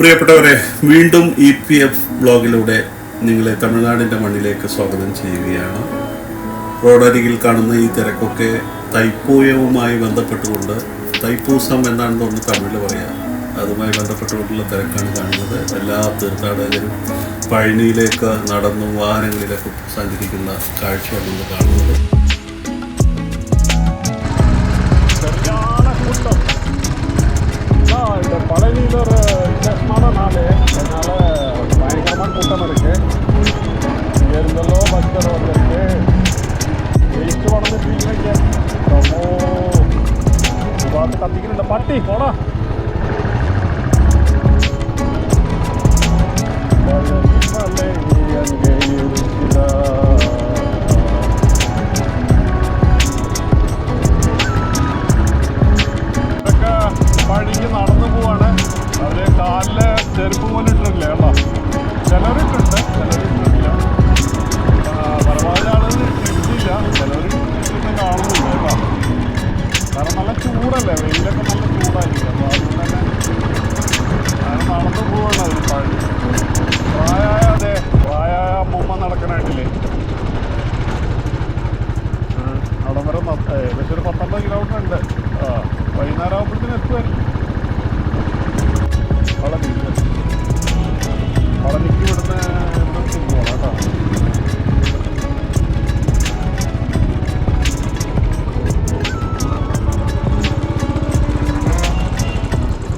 പ്രിയപ്പെട്ടവരെ വീണ്ടും E P F ബ്ലോഗിലൂടെ നിങ്ങളെ തമിഴ്നാടിന്റെ മണ്ണിലേക്ക് സ്വാഗതം ചെയ്യുകയാണ്. റോഡരികിൽ കാണുന്ന ഈ തിരക്കൊക്കെ തൈപ്പൂയവുമായി ബന്ധപ്പെട്ടുകൊണ്ട് തൈപ്പൂസം എന്നാണ് തോന്നുന്നു തമിഴിൽ പറയാം. അതുമായി ബന്ധപ്പെട്ടുകൊണ്ടുള്ള തിരക്കാണ് കാണുന്നത്. എല്ലാ തീർത്ഥാടകരും പഴനിയിലേക്ക് നടന്നും വാഹനങ്ങളിലേക്ക് സഞ്ചരിക്കുന്ന കാഴ്ചയാണ് നമ്മൾ കാണുന്നത്.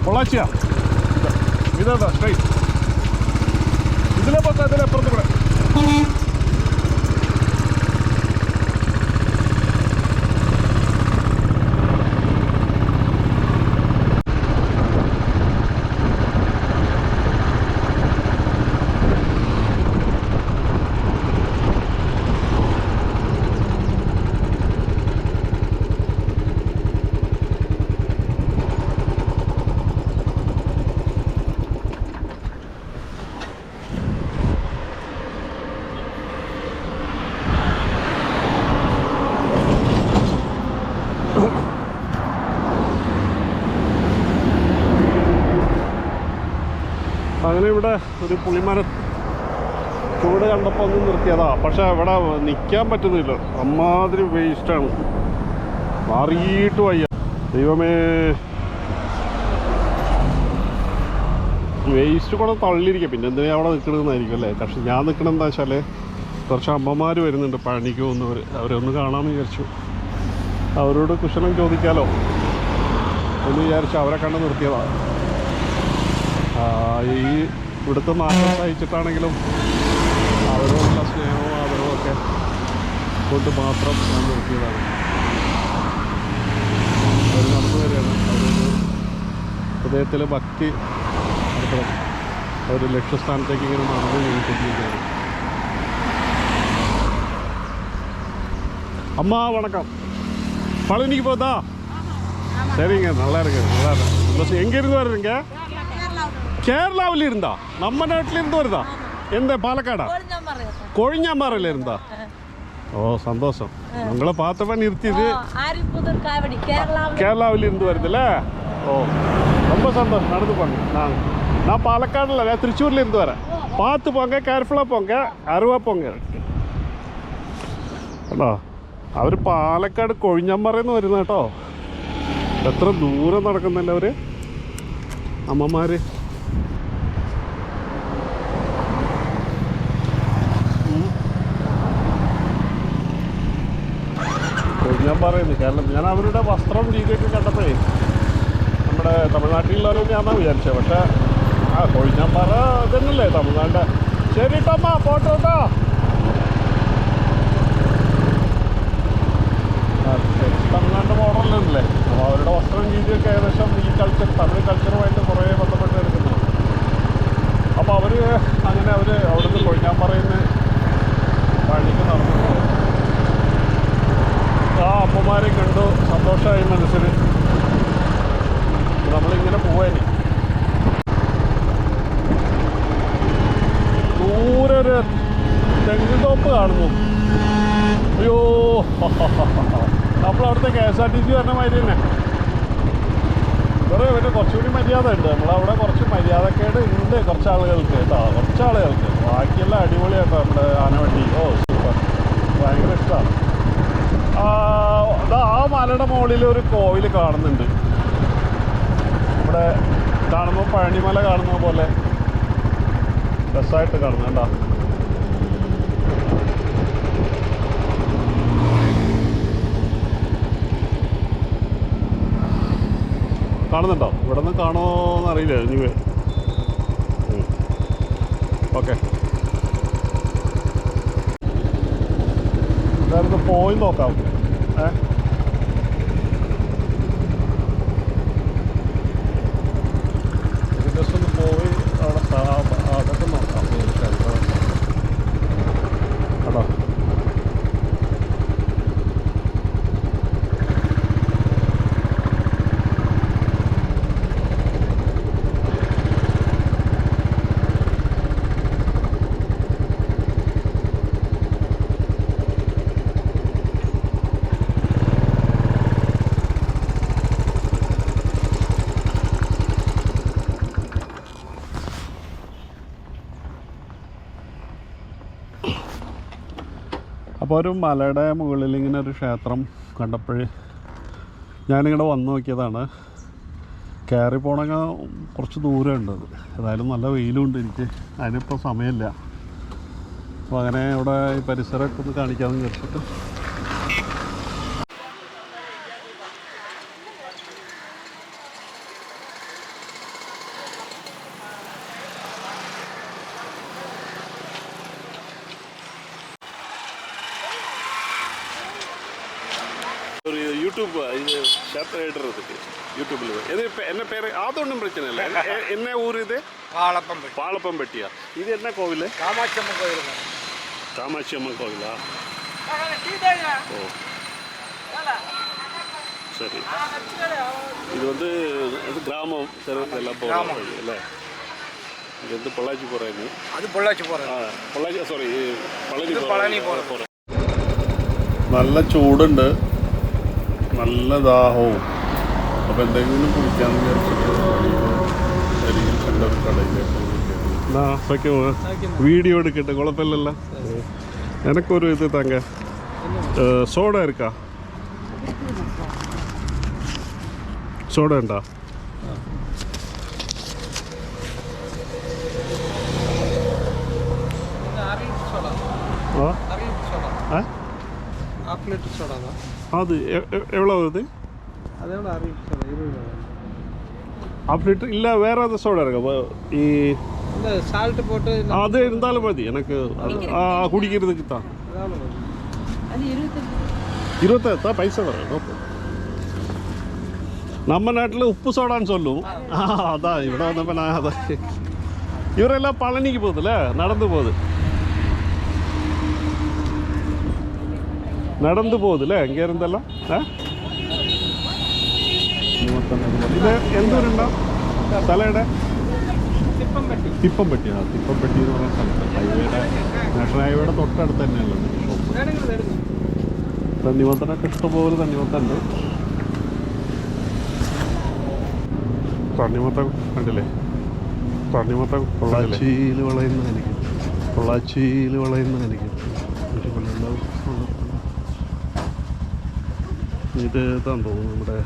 പൊള്ളാച്ചിയാ. ഇതാ സ്ട്രൈറ്റ് ഇതിലെ പത്താ ഇതിലെ അപ്പുറത്ത് കൂടെ അങ്ങനെ ഇവിടെ ഒരു പുളിമര ചൂട് കണ്ടപ്പോൾ ഒന്ന് നിർത്തിയതാ. പക്ഷെ ഇവിടെ നിൽക്കാൻ പറ്റുന്നില്ല. അമ്മാതിരി വേസ്റ്റാണ് മാറിയിട്ട് വയ്യ. ദൈവമേ. വേസ്റ്റ് കൂടെ തള്ളിയിരിക്കുക പിന്നെ എന്തിനാ അവിടെ നിൽക്കണമെന്നായിരിക്കും അല്ലേ? പക്ഷെ ഞാൻ നിൽക്കണം എന്താ വെച്ചാൽ കുറച്ച് അമ്മമാർ വരുന്നുണ്ട് പഴനിക്ക് പോകുന്നവർ അവരൊന്ന് കാണാമെന്ന് വിചാരിച്ചു. അവരോട് കുശലം ചോദിക്കാലോ. എന്ന് വിചാരിച്ച് അവരെ കണ്ട് നിർത്തിയതാണ് ഈ ഇവിടുത്തെ നാശം സഹിച്ചിട്ടാണെങ്കിലും അവരോടുള്ള സ്നേഹവും ആദരവും ഒക്കെ കൊണ്ട് മാത്രം ഞാൻ നിർത്തിയതാണ് അവർ നടന്നു വരികയാണ് അവരൊരു ഹൃദയത്തിൽ ഭക്തി നടത്തണം അവർ ലക്ഷ്യസ്ഥാനത്തേക്ക് ഇങ്ങനെ നടന്നു നീങ്ങിക്കൊണ്ടിരിക്കുകയാണ് அம்மா வணக்கம் பழனிக்கு போதா சரிங்க நல்லா இருக்கு நல்லா இருக்கு சந்தோஷம் எங்கேருந்து வருதுங்க കേരളാവിൽ ഇരുന്നാ നമ്മ നാട്ടിലിരുന്ന് വരുതാ എന്താ പാലക്കാടാ കൊഴിഞ്ഞാമ്പാറയിൽ ഇരുന്നാ ഓ സന്തോഷം നിങ്ങളെ പാത്തപ്പ നിർത്തിയത് ஆரிப்புதூர் காவடி கேரளாவில் கேரளாவில் இருந்து வருதுல்ல ஓ ரொம்ப சந்தோஷம் நடந்து போங்க நான் நான் பாலக்காடில் நான் திருச்சூர்ல இருந்து வரேன் பார்த்து போங்க கேர்ஃபுல்லாக போங்க அருவா போங்க കേട്ടോ അവർ പാലക്കാട് കൊഴിഞ്ഞമ്പറന്ന് വരുന്ന കേട്ടോ എത്ര ദൂരം നടക്കുന്നില്ല അവർ അമ്മമാർ ഞാൻ പറയുന്നത് കേരളം ഞാൻ അവരുടെ വസ്ത്രം രീതിയൊക്കെ കണ്ടപ്പോഴേ നമ്മുടെ തമിഴ്നാട്ടിലുള്ളവരൊക്കെ ഞാനാണ് വിചാരിച്ചത് പക്ഷേ ആ കൊഴിഞ്ഞാമ്പാറ ഇതന്നല്ലേ തമിഴ്നാട് ശരി ടമ്മ പോട്ടോ കേട്ടോ ആ, ശരി. തമിഴ്നാട് മോഡലിലല്ലേ അപ്പോൾ അവരുടെ വസ്ത്രം രീതിയൊക്കെ ഏകദേശം ഈ കൾച്ചർ തമിഴ് കൾച്ചറുമായിട്ട് കുറേ ബന്ധപ്പെട്ട് എടുക്കുന്നു അപ്പോൾ അവർ അങ്ങനെ അവർ അവിടുന്ന് കൊഴിഞ്ഞാമ്പാറയിൽ നിന്ന് വഴിക്ക് നടന്നു. ആ അമ്മമാരെ കണ്ടു. സന്തോഷമായി മനസ്സിൽ. നമ്മളിങ്ങനെ പോവാനി ദൂരെ ഒരു തെങ്ങുതോപ്പ് കാണുന്നു. അയ്യോ. നമ്മൾ അവിടുത്തെ K S R T C പറഞ്ഞ മാതിരി തന്നെ. വേറെ പിന്നെ കുറച്ചുകൂടി മര്യാദ ഉണ്ട്. നമ്മളവിടെ കുറച്ച് മര്യാദക്കേട് ഉണ്ട് കുറച്ച് ആളുകൾക്ക് കേട്ടോ. കുറച്ച് ആളുകൾക്ക്. ബാക്കിയെല്ലാം അടിപൊളിയാട്ടോ നമ്മുടെ ആനവണ്ടി. ഓ സൂപ്പർ. ഭയങ്കര ഇഷ്ടമാണ് ആ മലയുടെ മുകളിൽ ഒരു കോവിൽ കാണുന്നുണ്ട്. ഇവിടെ കാണുമ്പോൾ പഴനിമല കാണുന്ന പോലെ. രസമായിട്ട് കാണുന്നു കേട്ടോ കാണുന്നുണ്ടോ? ഇവിടെ നിന്ന് കാണുമോ എന്നറിയില്ല ഇനി ഓക്കെ നേരത്തെ പോയി നോക്കാം. ഏ ജസ്റ്റ് ഒന്ന് പോയി അവിടെ സാ- അതൊക്കെ നോക്കാം കേട്ടോ അപ്പോൾ ഒരു മലയുടെ മുകളിൽ ഇങ്ങനെ ഒരു ക്ഷേത്രം കണ്ടപ്പോൾ ഞാനിങ്ങനെ വന്നു നോക്കിയതാണ്. കയറി പോകണമെങ്കിൽ കുറച്ച് ദൂരമുണ്ട് അത്. ഏതായാലും നല്ല വെയിലുണ്ട് എനിക്ക്. അതിനിപ്പോൾ സമയമില്ല. അപ്പോൾ അങ്ങനെ ഇവിടെ ഈ പരിസരമൊക്കെ ഒന്ന് കാണിക്കാമെന്ന് വിചാരിച്ചിട്ട് இது ஷேர் இடுறதுக்கு யூடியூப்ல எது இப்ப என்ன பேர் அது ஒன்றும் பிரச்சனை இல்லை என்ன- எ- என்ன ஊர் இது வாழப்பம்பட்டி பாலப்பம்பட்டியா இது என்ன கோவில் காமாட்சி அம்மன் கோயிலுங்க காமாட்சி அம்மன் கோவிலா ஓ சரி இது வந்து இது கிராமம் தெரு எல்லாம் போகிறோம் இல்லை இங்கேருந்து பொள்ளாச்சி போகிறேன்னு அது பொள்ளாச்சி போகிறது ஆ பொள்ளாச்சி சாரி பழனி இது பழனி போறது. போகிறேன் നല്ല ചൂടുണ്ട് നല്ല ദാഹവും. അപ്പോൾ എന്തെങ്കിലും കുടിക്കാമെന്ന് വിചാരിച്ചിട്ട് അരികിൽ കണ്ട ഒരു കടയിലേക്ക് സഖ്യമോ വീഡിയോ എടുക്കട്ടെ കുഴപ്പമില്ലല്ല. എനക്കൊരു ഇത് താങ്ക. സോഡ ഇരിക്കാ സോഡ ഉണ്ടോ? ആ? ആ? പ്ലേറ്റ് സോഡ அது எவ்வளோ வருது அப்படி இல்லை வேற ஏதாவது சோடா இருக்கா சால்ட்டு போட்டு அது இருந்தாலும் மதி எனக்கு குடிக்கிறதுக்கு தான் இருபத்தாயிரத்தா பைசா வரும் நம்ம நாட்டில் உப்பு சோடான்னு சொல்லுவோம் அதான் இவ்வளோ வந்தப்போ நான் அதான் இவரெல்லாம் பழனிக்கு போகுதுல்ல நடந்து போகுது நடந்து போகுதுல்ல இங்க இருந்தெல்லாம் ஆ? ഇത് എന്തോരുണ്ടോ സ്ഥലയുടെ திப்பம்பட்டி തിപ്പംപെട്ടിയാ തിപ്പംപെട്ടി എന്ന് പറയുന്ന സ്ഥലത്ത് ഹൈവേയുടെ നാഷണൽ ഹൈവേയുടെ തൊട്ടടുത്ത് തന്നെയുള്ളത് ഷോപ്പ് எடுங்க எடுங்க തണ്ണിമത്തനൊക്കെ ഇഷ്ടംപോലെ തണ്ണിമത്തുണ്ട് തണ്ണിമത്തം കണ്ടില്ലേ തണ്ണിമത്തം പൊള്ളാച്ചിയിൽ വളയുന്നതായിരിക്കും പൊള്ളാച്ചിയിൽ വളയുന്നതായിരിക്കും ഒരു കൊല്ലം ഇത് ഇതാന്ന് തോന്നുന്നു നമ്മുടെ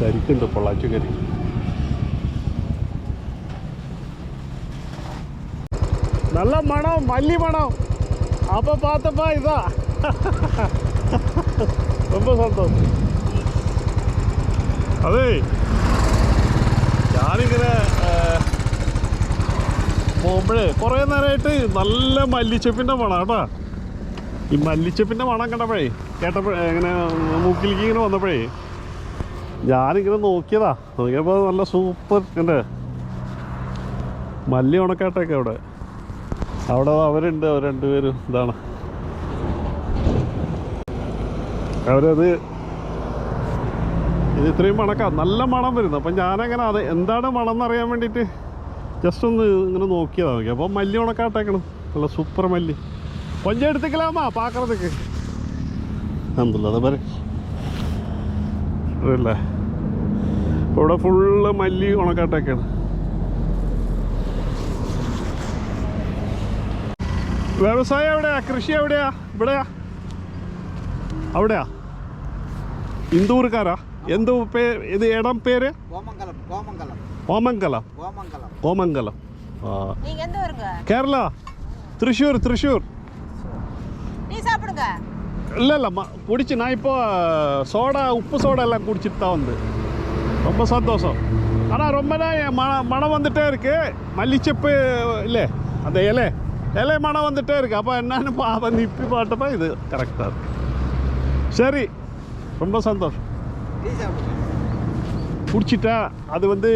കരിക്കുണ്ട് പൊള്ളാച്ചി കരി நல்ல மனம் மல்லி மனம் அப்போ பார்த்தப்பா இதான் ரொம்ப സന്തോഷം അതെ ഞാനിങ്ങനെ പോകുമ്പോഴേ കുറേ നേരമായിട്ട് നല്ല മല്ലിച്ചപ്പിന്റെ മണം കേട്ടോ. ഈ മല്ലിച്ചപ്പിന്റെ മണം കണ്ടപ്പോഴേ കേട്ടപ്പോഴേ ഇങ്ങനെ മൂക്കിലേക്ക് ഇങ്ങനെ വന്നപ്പോഴേ ഞാനിങ്ങനെ നോക്കിയതാ. നോക്കിയപ്പോൾ നല്ല സൂപ്പർ ഉണ്ട്. മല്ലി ഉണക്കാട്ടൊക്കെ അവിടെ. അവിടെ അവരുണ്ട് അവർ രണ്ടുപേരും ഇതാണ്. അവരത് ഇത് ഇത്രയും മണക്കാം. നല്ല മണം വരുന്നു. അപ്പം ഞാനങ്ങനെ അത് എന്താണ് മണം എന്നറിയാൻ വേണ്ടിയിട്ട് ജസ്റ്റ് ഒന്ന് ഇങ്ങനെ നോക്കിയതാ നോക്കി അപ്പോൾ മല്ലി ഉണക്കാട്ടേക്കണം നല്ല സൂപ്പർ മല്ലി. കൊഞ്ച എടുത്തേക്കലാമാ പാക്കറത്തേക്ക് എന്തല്ല അതെ പറ ഇവിടെ ഫുള്ള് മല്ലി ഉണക്കാട്ടേക്കാണ് വ്യവസായം എവിടെയാ? കൃഷി എവിടെയാ? ഇവിടെയാ? അവിടെയാ? ഇന്ദൂർക്കാരാ? എന്ത് പേ ഇത് ഇടം പേര്? കോമംഗലം കോമംഗലം. ஓமங்கலம். ஓமங்கலம். கேரளா. திருஷூர் திருஷூர். நீ இல்லை இல்லைம்மா குடிச்சு நான் இப்போ சோடா உப்பு சோடா எல்லாம் குடிச்சிட்டு தான் வந்து. ரொம்ப சந்தோஷம். ஆனால் ரொம்ப தான் என் மன மனம் வந்துகிட்டே இருக்குது மல்லிச்சப்பு இல்லை அந்த இலை. இலை மனம் வந்துகிட்டே இருக்குது அப்போ என்னன்னு பா வந்து இப்பி பாட்டப்போ இது கரெக்டாக இருக்குது சரி ரொம்ப சந்தோஷம். டீ சாப்பிடுங்க குடிச்சிட்டா அது வந்து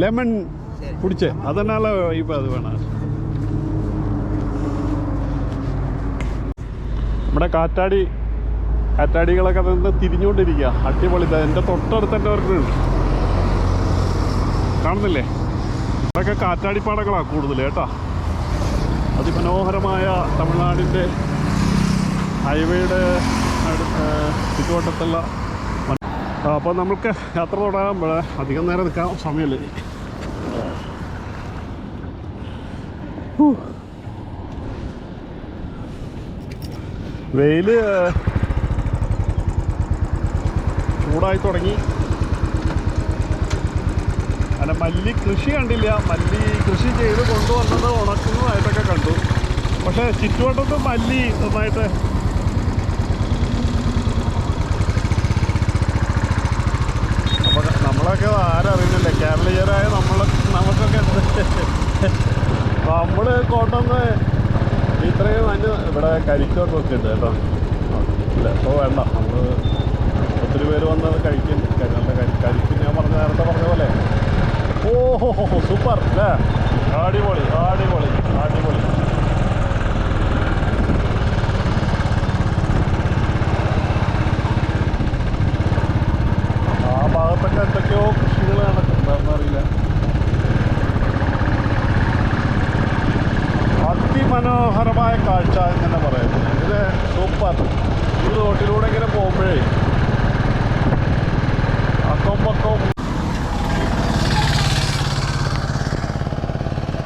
லெமன் சரி. குடிச்சேன் அதனால் இப்போ அது வேணாம் നമ്മുടെ കാറ്റാടി കാറ്റാടികളൊക്കെ നിന്ന് തിരിഞ്ഞുകൊണ്ടിരിക്കുക അടിപൊളി ദാ എൻ്റെ തൊട്ടടുത്ത് തന്നെ ഒരെണ്ണമുണ്ട് കാണുന്നില്ലേ അതൊക്കെ കാറ്റാടിപ്പാടങ്ങളാണ് കൂടുതൽ കേട്ടോ അതിമനോഹരമായ തമിഴ്നാടിൻ്റെ ഹൈവേയുടെ അടു- ആ, ചുറ്റുവട്ടത്തുള്ള അപ്പോൾ നമുക്ക് യാത്ര തുടങ്ങാൻ ഇവിടെ അധികം നേരം നിൽക്കാൻ സമയമില്ല. വെയിൽ ചൂടായി തുടങ്ങി. അല്ല മല്ലി കൃഷി കണ്ടില്ല. മല്ലി കൃഷി ചെയ്ത് കൊണ്ടുവന്നത് ഉണക്കുന്നതായിട്ടൊക്കെ കണ്ടു. പക്ഷേ ചുറ്റുവട്ടത്ത് മല്ലി നന്നായിട്ട് അപ്പൊ നമ്മളൊക്കെ ആരറിയുന്നില്ല. കേരളീയരായ നമ്മൾ നമുക്കൊക്കെ നമ്മൾ കോട്ടന്ന് ഇത്രയും അതിന് ഇവിടെ കരിക്കോട്ടൊക്കെ ഉണ്ട് കേട്ടോ. ഇല്ല ഇപ്പോൾ വേണ്ട. നമ്മൾ ഒത്തിരി പേര് വന്നത് കഴിക്കും. നല്ല കരി കരിക്ക് ഞാൻ പറഞ്ഞ നേരത്തെ പറഞ്ഞ പോലെ ഓഹോ സൂപ്പർ. അല്ലേ അടിപൊളി അടിപൊളി അടിപൊളി. ആ ഭാഗത്തൊക്കെ എന്തൊക്കെയോ കൃഷികൾ നടക്കുന്നുണ്ടെന്ന് അറിയില്ല. അതിമനോഹരമായ കാഴ്ച എന്ന് തന്നെ പറയുന്നത് ഇത് സൂപ്പർ. ഈ റോട്ടിലൂടെ ഇങ്ങനെ പോകുമ്പോഴേ അക്കം പക്കം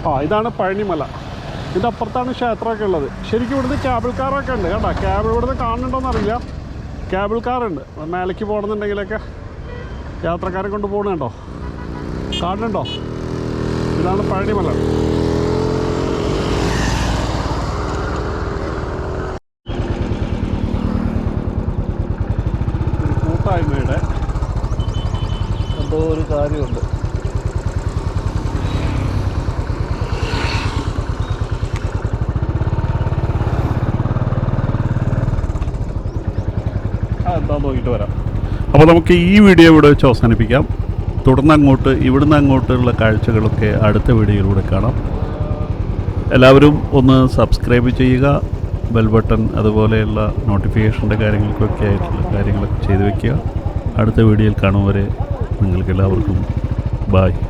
ആ ഇതാണ് പഴനിമല. ഇതിന്റെ അപ്പുറത്താണ് ക്ഷേത്രമൊക്കെ ഉള്ളത്. ശരിക്കും ഇവിടുന്ന് കേബിൾ കാറൊക്കെ ഉണ്ട്. കേട്ടോ കേബിൾ ഇവിടുന്ന് കാണുന്നുണ്ടോയെന്നറിയില്ല കേബിൾ കാറുണ്ട് മേലേക്ക് പോകണമെന്നുണ്ടെങ്കിലൊക്കെ യാത്രക്കാരെ കൊണ്ട് പോകണുണ്ടോ കാണുന്നുണ്ടോ ഇതാണ് പഴനിമല കൂട്ടായ്മയുടെ എന്തോ ഒരു കാര്യമുണ്ട്. ആ എന്താ നോക്കിയിട്ട് വരാം. അപ്പോൾ നമുക്ക് ഈ വീഡിയോ ഇവിടെ വെച്ച് അവസാനിപ്പിക്കാം. തുടർന്ന് അങ്ങോട്ട് ഇവിടുന്ന് അങ്ങോട്ടുള്ള കാഴ്ചകളൊക്കെ അടുത്ത വീഡിയോയിലൂടെ കാണാം. എല്ലാവരും ഒന്ന് സബ്സ്ക്രൈബ് ചെയ്യുക ബെൽ ബട്ടൺ അതുപോലെയുള്ള നോട്ടിഫിക്കേഷന്റെ കാര്യങ്ങൾക്കൊക്കെ ആയിട്ടുള്ള കാര്യങ്ങളൊക്കെ ചെയ്തു വയ്ക്കുക അടുത്ത വീഡിയോയിൽ കാണും വരെ നിങ്ങൾക്ക് എല്ലാവർക്കും ബായ്